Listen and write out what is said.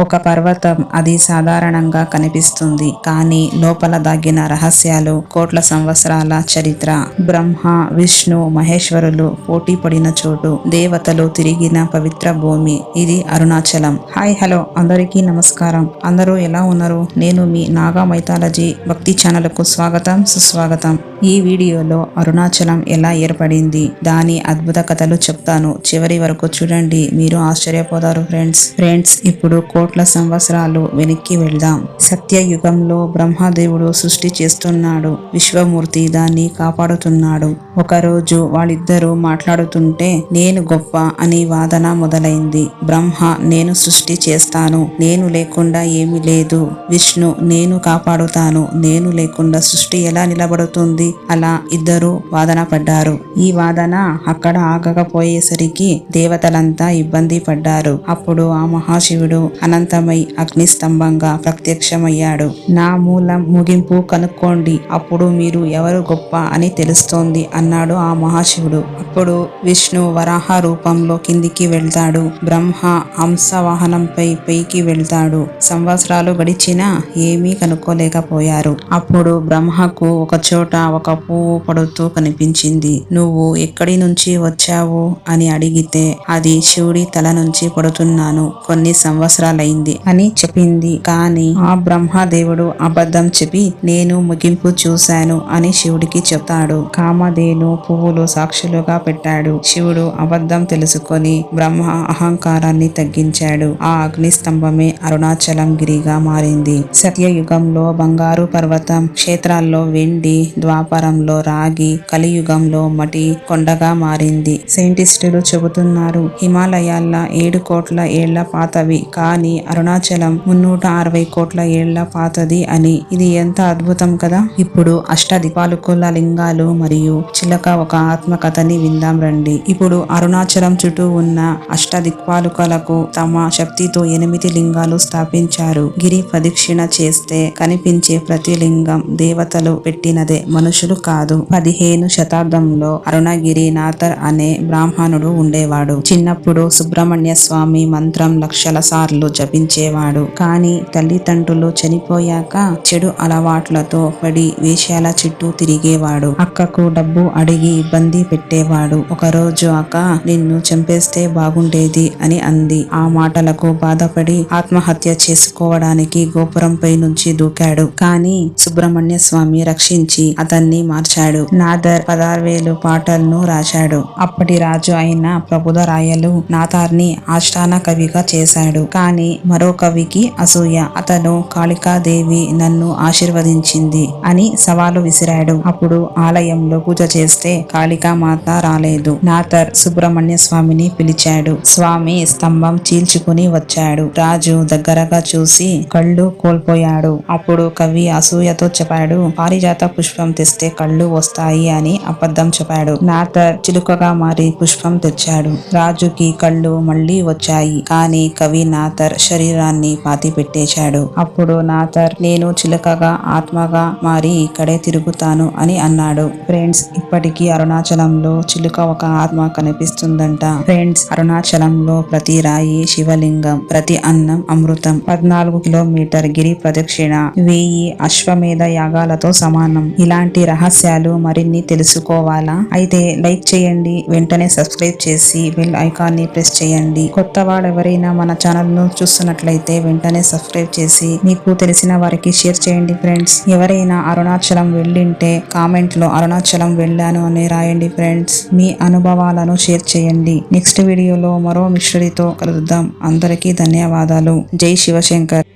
ఒక పర్వతం అది సాధారణంగా కనిపిస్తుంది. కానీ లోపల దాగిన రహస్యాలు కోట్ల సంవత్సరాల చరిత్ర బ్రహ్మ విష్ణు మహేశ్వరులు పోటీ పడిన చోటు దేవతలు తిరిగిన పవిత్ర భూమి ఇది అరుణాచలం. హాయ్ హలో అందరికీ నమస్కారం. అందరూ ఎలా ఉన్నారు? నేను మీ నాగా మైథాలజీ భక్తి ఛానల్కు స్వాగతం సుస్వాగతం. ఈ వీడియోలో అరుణాచలం ఎలా ఏర్పడింది? దాని అద్భుత కథలు చెప్తాను. చివరి వరకు చూడండి మీరు ఆశ్చర్యపోతారు ఫ్రెండ్స్. ఫ్రెండ్స్ ఇప్పుడు కోట్ కోట్ల సంవత్సరాలు వెనక్కి వెళ్దాం. సత్యయుగంలో బ్రహ్మదేవుడు సృష్టి చేస్తున్నాడు. విశ్వమూర్తి దాన్ని కాపాడుతున్నాడు. ఒకరోజు వాళ్ళిద్దరూ మాట్లాడుతుంటే నేను గొప్ప అని వాదన మొదలైంది. బ్రహ్మ నేను సృష్టి చేస్తాను. నేను లేకుండా ఏమీ లేదు. విష్ణు నేను కాపాడుతాను. నేను లేకుండా సృష్టి ఎలా నిలబడుతుంది? అలా ఇద్దరు వాదన పడ్డారు. ఈ వాదన అక్కడ ఆగకపోయేసరికి దేవతలంతా ఇబ్బంది పడ్డారు. అప్పుడు ఆ మహాశివుడు అనంతమై అగ్నిస్తంభంగా ప్రత్యక్షమయ్యాడు. నా మూలం ముగింపు కనుక్కోండి. అప్పుడు మీరు ఎవరు గొప్ప అని తెలుస్తోంది అన్నాడు ఆ మహాశివుడు. అప్పుడు విష్ణు వరాహ రూపంలో కిందికి వెళ్తాడు. బ్రహ్మ హంస వాహనంపై పైకి వెళ్తాడు. సంవత్సరాలు గడిచినా ఏమీ కనుక్కోలేకపోయారు. అప్పుడు బ్రహ్మకు ఒక చోట ఒక పువ్వు పడుతూ కనిపించింది. నువ్వు ఎక్కడి నుంచి వచ్చావు? అని అడిగితే అది శివుడి తల నుంచి పడుతున్నాను. కొన్ని అయింది అని చెప్పింది. కానీ ఆ బ్రహ్మదేవుడు అబద్ధం చెప్పి నేను ముగింపు చూశాను అని శివుడికి చెప్తాడు. కామధేను పువ్వులు సాక్షులుగా పెట్టాడు. శివుడు అబద్ధం తెలుసుకొని బ్రహ్మ అహంకారాన్ని తగ్గించాడు. ఆ అగ్నిస్తంభమే అరుణాచలం గిరిగా మారింది. సత్యయుగంలో బంగారు పర్వతం క్షేత్రాల్లో వెండి ద్వాపరంలో రాగి కలియుగంలో మటి కొండగా మారింది. సైంటిస్టులు చెబుతున్నారు హిమాలయాల్లో ఏడు కోట్ల ఏళ్ళ పాతవి. కానీ అరుణాచలం మున్నూట అరవై కోట్ల ఏళ్ళ పాతది అని. ఇది ఎంత అద్భుతం కదా! ఇప్పుడు అష్టదిపాలుకుల లింగాలు మరియు చిలక ఒక ఆత్మకథని విందాం రండి. ఇప్పుడు అరుణాచలం చుట్టూ ఉన్న అష్టదిక్పాలుకలకు తమ శక్తితో ఎనిమిది లింగాలు స్థాపించారు. గిరి ప్రదక్షిణ చేస్తే కనిపించే ప్రతి లింగం దేవతలు పెట్టినదే మనుషులు కాదు. పదిహేను శతాబ్దంలో అరుణగిరి నాథర్ అనే బ్రాహ్మణుడు ఉండేవాడు. చిన్నప్పుడు సుబ్రహ్మణ్య స్వామి మంత్రం లక్షల సార్లు జపించేవాడు కానీ తల్లిదండ్రులు చనిపోయాక చెడు అలవాట్లతో పడి వేషాల చుట్టూ తిరిగేవాడు. అక్కకు డబ్బు అడిగి ఇబ్బంది పెట్టేవాడు. ఒకరోజు అక్క నిన్ను చంపేస్తే బాగుండేది అని అంది. ఆ మాటలకు బాధపడి ఆత్మహత్య చేసుకోవడానికి గోపురంపై నుంచి దూకాడు. కానీ సుబ్రహ్మణ్య స్వామి రక్షించి అతన్ని మార్చాడు. నాదర్ పదార్వేలు పాటలను రాశాడు. అప్పటి రాజు అయిన ప్రభుధరాయలు నాథార్ని ఆష్టాన కవిగా చేశాడు. కానీ మరో కవికి అసూయ. అతను కాళికాదేవి నన్ను ఆశీర్వదించింది అని సవాలు విసిరాడు. అప్పుడు ఆలయంలో పూజ చేస్తే కాళికామాత రాలేదు. నాథర్ సుబ్రహ్మణ్య స్వామిని పిలిచాడు. స్వామి స్తంభం చీల్చుకుని వచ్చాడు. రాజు దగ్గరగా చూసి కళ్ళు కోల్పోయాడు. అప్పుడు కవి అసూయతో చెప్పాడు పారిజాత పుష్పం తెస్తే కళ్ళు వస్తాయి అని అబద్ధం చెప్పాడు. నాథర్ చిలుకగా మారి పుష్పం తెచ్చాడు. రాజుకి కళ్ళు మళ్ళీ వచ్చాయి. కానీ కవి నాథర్ శరీరాన్ని పాతి పెట్టేశాడు అప్పుడు నాథర్ నేను చిలుకగా ఆత్మగా మారి ఇక్కడే తిరుగుతాను అని అన్నాడు. ఫ్రెండ్స్ ఇప్పటికీ అరుణాచలంలో చిలుక ఒక ఆత్మ కనిపిస్తుందంట. ఫ్రెండ్స్ అరుణాచలంలో ప్రతి రాయి శివలింగం ప్రతి అన్నం అమృతం. పద్నాలుగు కిలోమీటర్ గిరి ప్రదక్షిణ. వెయ్యి అశ్వమేధ యాగాలతో సమానం. ఇలాంటి రహస్యాలు మరిన్ని తెలుసుకోవాలా? అయితే లైక్ చేయండి. వెంటనే సబ్స్క్రైబ్ చేసి బెల్ ఐకాన్ని ప్రెస్ చేయండి. కొత్త వాడెవరైనా మన ఛానల్ను చూస్తున్నట్లయితే వెంటనే సబ్స్క్రైబ్ చేసి మీకు తెలిసిన వారికి షేర్ చేయండి ఫ్రెండ్స్. ఎవరైనా అరుణాచలం వెళ్ళింటే కామెంట్లో అరుణాచలం వెళ్ళాను అని రాయండి ఫ్రెండ్స్. మీ అనుభవాలను షేర్ చేయండి. నెక్స్ట్ వీడియోలో మరో మిస్టరీతో కలుద్దాం. అందరికీ ధన్యవాదాలు. జై శివశంకర్.